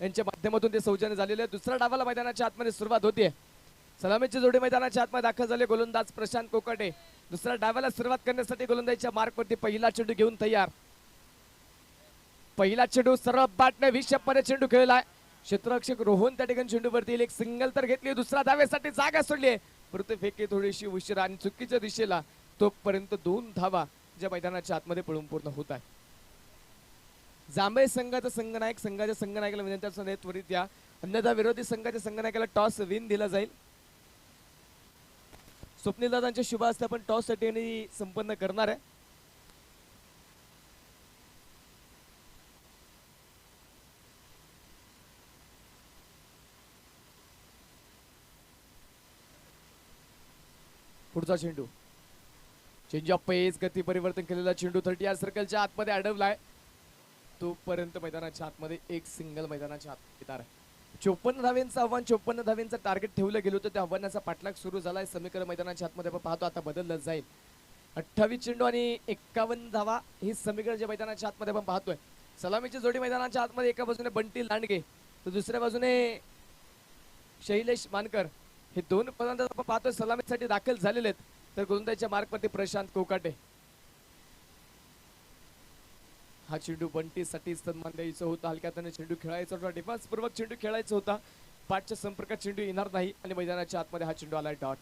यांच्या माध्यमातून ते सौजन्य झालेले आहे. दुसऱ्या डावाला मैदानाच्या आतमध्ये सुरुवात होतीये सलामीची जोडी मैदानाच्या आतमध्ये दाखल झाले. गोलंदाज प्रशांत कोकाटे. दुसऱ्या डावाला सुरुवात करण्यासाठी गोलंदाजीच्या मार्कवरती पहिला चेंडू घेऊन तयार. पहिला चेंडू सर्व बाटने विषपणे चेंडू खेळलाय. क्षेत्ररक्षक रोहन त्या ठिकाणी चेंडूवरती एक सिंगल तर घेतली. दुसऱ्या धावेसाठी जागा सोडली परंतु फेकी थोडीशी उशिरा आणि चुकीच्या दिशेला तोपर्यंत दोन धावा ज्या मैदानाच्या आतमध्ये पळून पूर्ण होत आहे जांभळे संघाचा संघनायक संघाच्या संघनायकाला विनंती असणे त्वरित या. अन्यथा विरोधी संघाच्या संघनायकाला टॉस विन दिला जाईल. स्वप्नील दादांच्या शुभ हस्ते आपण टॉससाठी संपन्न करणार आहे. पुढचा चेंडू. चेंज ऑफ पेस गती परिवर्तन केलेला चेंडू थर्टी या सर्कलच्या आतमध्ये अडवलाय. तोपर्यंत मैदानाच्या आतमध्ये एक सिंगल मैदानाच्या आत येणार आहे. चोपन्न धावेंचं आव्हान चोपन्न धावेंचं टार्गेट ठेवलं गेलं होतं. त्या आव्हानाचा पाठलाग सुरू झालाय. समीकरण मैदानाच्या आतमध्ये आपण पाहतो आता बदललं जाईल. अठ्ठावीस चेंडू आणि एक्कावन्न धावा हे समीकरण जे मैदानाच्या आतमध्ये आपण पाहतोय. सलामीची जोडी मैदानाच्या आतमध्ये एका बाजूने बंटी लांडगे तर दुसऱ्या बाजूने शैलेश मानकर. हे दोन पदार्थ आपण पाहतोय. सलामीसाठी दाखल झालेले आहेत. तर गोंदाच्या मार्गवरती प्रशांत कोकाटे. हा चेंडू बंटीसाठी सन्मान द्यायचा होता. हलक्या त्याने चेंडू खेळायचा होता. डिफान्सपूर्वक चेंडू खेळायचा होता. पाठच्या संपर्कात चेंडू येणार नाही आणि मैदानाच्या आतमध्ये हा चेंडू आलाय डॉट.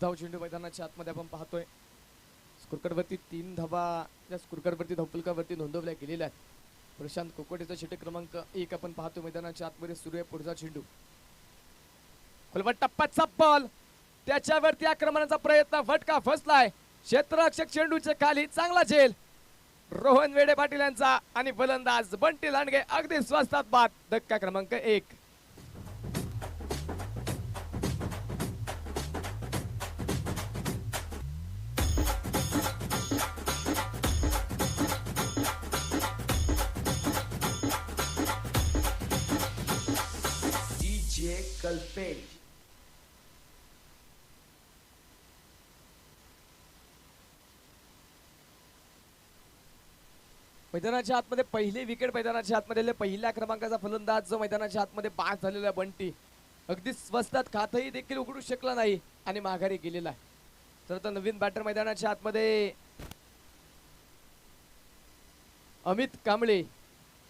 धाव चेंडू मैदानाच्या आतमध्ये आपण पाहतोय. स्कुरकरवरती तीन धावा त्या स्कुरकरवरती धावपुलकावरती नोंदवल्या गेलेल्या आहेत. प्रशांत कोकोटेचा चेंडू क्रमांक एक आपण पाहतो मैदानाच्या आतमध्ये सुरू आहे पुढचा चेंडू. खोलवट टप्प्याचा बॉल. त्याच्यावरती आक्रमणाचा प्रयत्न. फटका फसलाय. क्षेत्ररक्षक चेंडूच्या खाली चांगला झेल. रोहन वेडे पाटील यांचा आणि फलंदाज बंटी लांडगे अगदी स्वस्तात बाद. धक्का क्रमांक एक. DJ मैदानाच्या आतमध्ये पहिले विकेट मैदानाच्या आतमध्ये आले. पहिल्या क्रमांकाचा फलंदाज जो मैदानाच्या आतमध्ये पास झालेला आहे बंटी. अगदी स्वस्तात खातही देखील उघडू शकला नाही आणि माघारी गेलेला आहे. तर आता नवीन बॅटर मैदानाच्या आतमध्ये अमित कांबळे.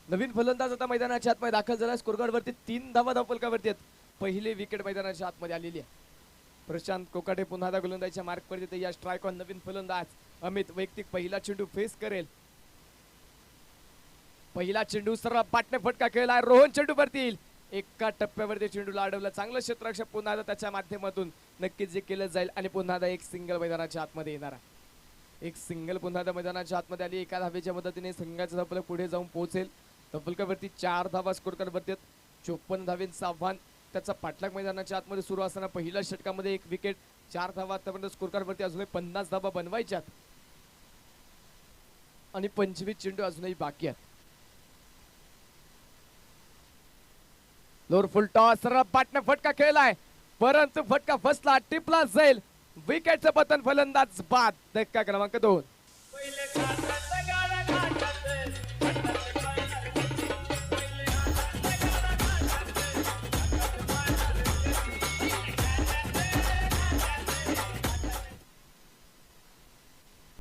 नवीन फलंदाज आता मैदानाच्या आतमध्ये दाखल झाला स्कोरगार्डवरती तीन धावा धावपलकावरती आहेत. पहिले विकेट मैदानाच्या आतमध्ये आलेली आहे. प्रशांत कोकाटे पुन्हा गोलंदाजच्या मार्कवरती या स्ट्रायकॉन नवीन फलंदाज. अमित वैयक्तिक पहिला चेंडू फेस करेल. पहिला चेंडू सर्व पाटणे फटका खेळला रोहन चेंडू भरतील एका टप्प्यावरती चेंडूला अडवलं चांगलं क्षेत्ररक्षक पुन्हा एकदा त्याच्या माध्यमातून नक्कीच जे केलं जाईल आणि पुन्हा एकदा एक सिंगल मैदानाच्या आतमध्ये येणार आहे. एक सिंगल पुन्हा एकदा मैदानाच्या आतमध्ये आली. एका धावेच्या मदतीने संघाचा धपलक पुढे जाऊन पोहोचेल. धपलकावरती चार धावा स्कोर करत चोपन्न धावेंचं आव्हान त्याचा पाठलाग मैदानाच्या आतमध्ये सुरू असताना पहिल्या षटकामध्ये एक विकेट चार धावा आतापर्यंत स्कोर वरती अजूनही पन्नास धावा बनवायच्यात. आणि पंचवीस चेंडू अजूनही बाकी आहेत. लोअर फुल टॉस सरळ पाटणं फटका खेळलाय. परंतु फटका फसला टिपला जाईल. विकेटचं पतन फलंदाज बाद. धक्का क्रमांक दोन. पहिले